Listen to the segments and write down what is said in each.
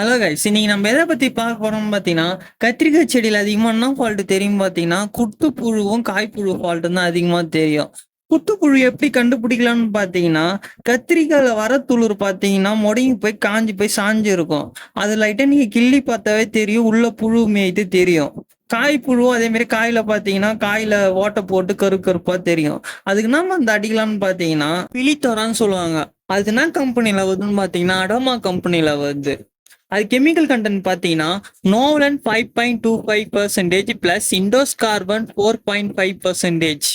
Hello guys இன்னைக்கு நம்ம எதை பத்தி பார்க்க போறோம்னு பார்த்தீங்கன்னா கத்திரிக்காய் செடியில் அதிகமாக என்ன ஃபால்ட் தெரியும் பார்த்தீங்கன்னா குட்டுப்புழுவும் காய்ப்புழு ஃபால்ட்டும் தான் அதிகமாக தெரியும். குட்டுப்புழு எப்படி கண்டுபிடிக்கலாம்னு பார்த்தீங்கன்னா கத்திரிக்காயில் வர துளிர் பார்த்தீங்கன்னா முடங்கி போய் காஞ்சி போய் சாஞ்சு இருக்கும். அது லைட்டாக நீங்கள் கிள்ளி பார்த்தாவே தெரியும் உள்ள புழு மேய்த்து தெரியும். காய்ப்புழுவும் அதே மாதிரி காயில பாத்தீங்கன்னா காயில ஓட்டை போட்டு கரு கருப்பா தெரியும். அதுக்கு நம்ம அந்த அடிக்கலாம்னு பாத்தீங்கன்னா பிளித்தோரான்னு சொல்லுவாங்க. அது என்ன கம்பெனில வருதுன்னு பாத்தீங்கன்னா அடோமா கம்பெனில வருது. அது கெமிக்கல் கண்டென்ட் பார்த்தீங்கன்னா novaluron five point two five percentage plus indoxacarb four point five percentage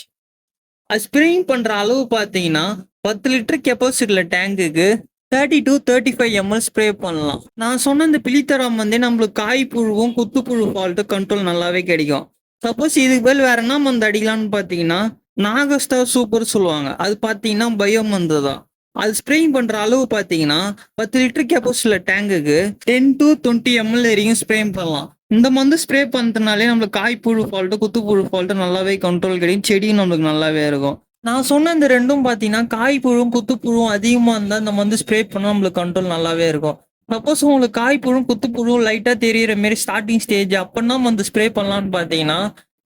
அது ஸ்ப்ரேயிங் பண்ணுற அளவு பார்த்தீங்கன்னா பத்து லிட்டர் கெப்பாசிட்டியில் டேங்குக்கு thirty two thirty five ML spray பண்ணலாம். நான் சொன்ன இந்த பிளித்தரம் வந்து நம்மளுக்கு காய் புழுவும் குத்துப்புழு ஃபால்ட்டு கண்ட்ரோல் நல்லாவே கிடைக்கும். சப்போஸ் இதுக்கு பதில் வேற என்ன மருந்து அடிக்கலாம்னு பார்த்தீங்கன்னா நாகஸ்டா சூப்பர் சொல்லுவாங்க. அது பார்த்தீங்கன்னா பயோ மருந்து தான். அது ஸ்ப்ரேயிங் பண்ற அளவு பார்த்தீங்கன்னா பத்து லிட்டர் கெப்பாசிட்டியில் டேங்குக்கு டென் டு டுவெண்ட்டி எம்எல் வரைக்கும் ஸ்ப்ரே பண்ணலாம். இந்த மருந்து ஸ்ப்ரே பண்ணுறதுனாலே நம்மளுக்கு காய்ப்புழு ஃபால்ட்டு குத்துப்புழு ஃபால்ட்டு நல்லாவே கண்ட்ரோல் கிடைக்கும். செடியும் நம்மளுக்கு நல்லாவே இருக்கும். நான் சொன்ன இந்த ரெண்டும் பார்த்தீங்கன்னா காய்ப்புழுவும் குத்துப்புழுவும் அதிகமாக இருந்தால் இந்த மருந்து ஸ்ப்ரே பண்ணால் நம்மளுக்கு கண்ட்ரோல் நல்லாவே இருக்கும். சப்போஸ் உங்களுக்கு காய்ப்புழும் குத்துப்புழுவும் லைட்டாக தெரியிற மாரி ஸ்டார்டிங் ஸ்டேஜ் அப்போனா வந்து ஸ்ப்ரே பண்ணலாம்னு பார்த்தீங்கன்னா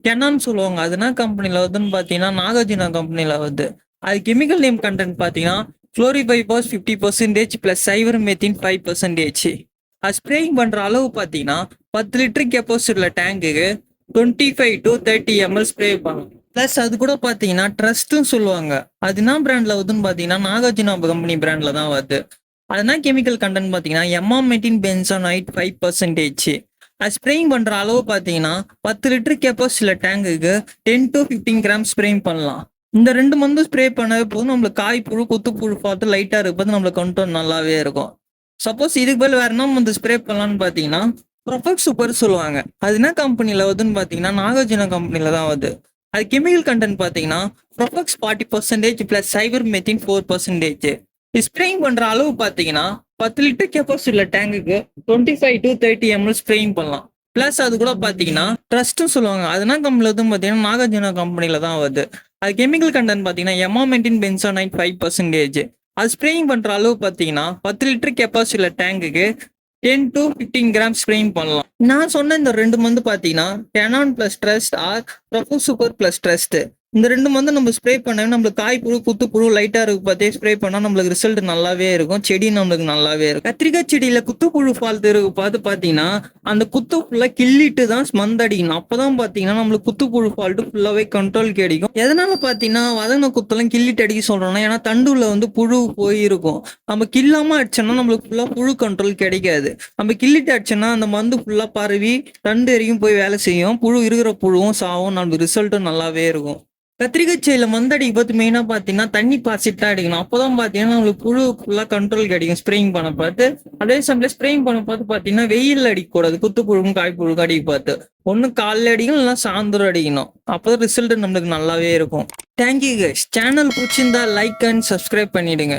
கெனான்னு சொல்லுவாங்க. அது என்ன கம்பெனியில் வருதுன்னு பார்த்தீங்கன்னா நாகார்ஜுனா கம்பெனியில் வருது. அது கெமிக்கல் நேம் கண்டென்ட் பார்த்தீங்கன்னா குளோரிபைபாஸ் fifty percentage plus cypermethrin five percentage அது ஸ்ப்ரேயிங் பண்ணுற அளவு பார்த்தீங்கன்னா பத்து லிட்டர் கெப்பாசிட்டியில் டேங்குக்கு twenty five to thirty ML spray பண்ணலாம் ப்ளஸ் அது கூட பார்த்தீங்கன்னா ட்ரஸ்ட்டும் சொல்லுவாங்க. அது என்ன பிராண்டில் வருதுன்னு பார்த்தீங்கன்னா நாகார்ஜுனா கம்பெனி பிராண்டில் தான் வருது. அது கெமிக்கல் கண்டென்ட் பார்த்தீங்கன்னா எம்மாமெட்டின் ஹைட் ஃபைவ் பர்சன்டேஜ் அது ஸ்ப்ரேயிங் பண்ணுற அளவு பார்த்தீங்கன்னா பத்து லிட்டர் கெப்பாசிட்டியில் டேங்குக்கு ten to fifteen gram spraying பண்ணலாம். இந்த ரெண்டு மருந்து ஸ்ப்ரே பண்ணவே போதும். நம்மளுக்கு காய் புழு புழு பார்த்து லைட்டாக இருப்பது நம்மளுக்கு கண்ட்ரோல் நல்லாவே இருக்கும். சப்போஸ் இதுக்கு பதில் வேற என்ன மருந்து ஸ்ப்ரே பண்ணலாம்னு பார்த்தீங்கன்னா ப்ரொஃபெக்ட் சூப்பர் சொல்லுவாங்க. அது என்ன கம்பெனியில் வருதுன்னு பார்த்தீங்கன்னா நாகார்ஜுனா கம்பெனியில் தான் வருது. அது கெமிக்கல் கண்டென்ட் பார்த்தீங்கன்னா profenofos forty percentage plus cypermethrin four percentage spraying பண்ணுற அளவு பார்த்தீங்கன்னா பத்து லிட்டர் கெப்பாசிட்டியில் டேங்குக்கு twenty five to thirty ML spraying பண்ணலாம். ப்ளஸ் அது கூட பார்த்தீங்கன்னா ட்ரஸ்ட்டும் சொல்லுவாங்க. அதுனா கம்பெனியில் வந்து பார்த்தீங்கன்னா நாகார்ஜுனா கம்பெனியில் தான் வருது. அது கெமிக்கல் கண்டென்ட் பார்த்தீங்கன்னா எமாமெண்டின் பென்சோனைட் ஃபைவ் பர்சன்டேஜ் அது ஸ்ப்ரேயிங் பண்ணுற அளவு பார்த்தீங்கன்னா பத்து லிட்டர் கெப்பாசிட்டியில் டேங்குக்கு ten to fifteen gram spraying பண்ணலாம். நான் சொன்ன இந்த ரெண்டு மந்து பார்த்தீங்கன்னா கெனான் ப்ளஸ் ட்ரஸ்ட் ஆர் ப்ரொஃபோ சூப்பர் ப்ளஸ் ட்ரஸ்ட்டு இந்த ரெண்டு வந்து நம்ம ஸ்ப்ரே பண்ண நம்மளுக்கு காய் புழு குத்து புழு லைட்டாக இருக்கு பார்த்தே ஸ்ப்ரே பண்ணால் நம்மளுக்கு ரிசல்ட் நல்லாவே இருக்கும். செடி நம்மளுக்கு நல்லாவே இருக்கும். கத்திரிக்காய் செடியில் குத்து புழு ஃபால்ட் இருக்கு பார்த்து பார்த்தீங்கன்னா அந்த குத்து ஃபுல்லாக கிள்ளிட்டு தான் மந்து அடிக்கணும். அப்போ தான் பார்த்தீங்கன்னா நம்மளுக்கு குத்து புழு ஃபால்ட்டு ஃபுல்லாகவே கண்ட்ரோல் கிடைக்கும். எதனால பார்த்தீங்கன்னா வதங்கின குத்தெல்லாம் கிள்ளிட்டு அடிக்க சொல்றோம்னா ஏன்னா தண்டுல வந்து புழு போயிருக்கும். நம்ம கில்லாமல் அடிச்சோம்னா நம்மளுக்கு ஃபுல்லாக புழு கண்ட்ரோல் கிடைக்காது. நம்ம கிள்ளிட்டு அடிச்சோம்னா அந்த மந்து ஃபுல்லாக பரவி தண்டு எரியும் போய் வேலை செய்யும். புழு இருக்கிற புழுவும் சாவும் நம்மளுக்கு ரிசல்ட்டும் நல்லாவே இருக்கும். கத்திரிக்காய் செடியில் அடிக்க பார்த்து மெயினாக பார்த்தீங்கன்னா தண்ணி பாய்ச்சிட்டு தான் அடிக்கணும். அப்போ தான் பார்த்தீங்கன்னா நம்மளுக்கு புழு ஃபுல்லாக கண்ட்ரோல் கிடைக்கும். ஸ்ப்ரேயிங் பண்ண பார்த்து. அதே சமயம் ஸ்ப்ரேயிங் பண்ண பார்த்து பார்த்தீங்கன்னா வெயில் அடிக்கக்கூடாது. குத்து புழுவும் காய் புழுவும் அடிக்க பார்த்து. ஒன்று காலைல அடிக்கணும் இல்லைனா சாயந்தரம் அடிக்கணும். அப்போதான் ரிசல்ட் நம்மளுக்கு நல்லாவே இருக்கும். தேங்க்யூ கைஸ் சேனல் பிடிச்சிருந்தா லைக் அண்ட் சப்ஸ்கிரைப் பண்ணிடுங்க.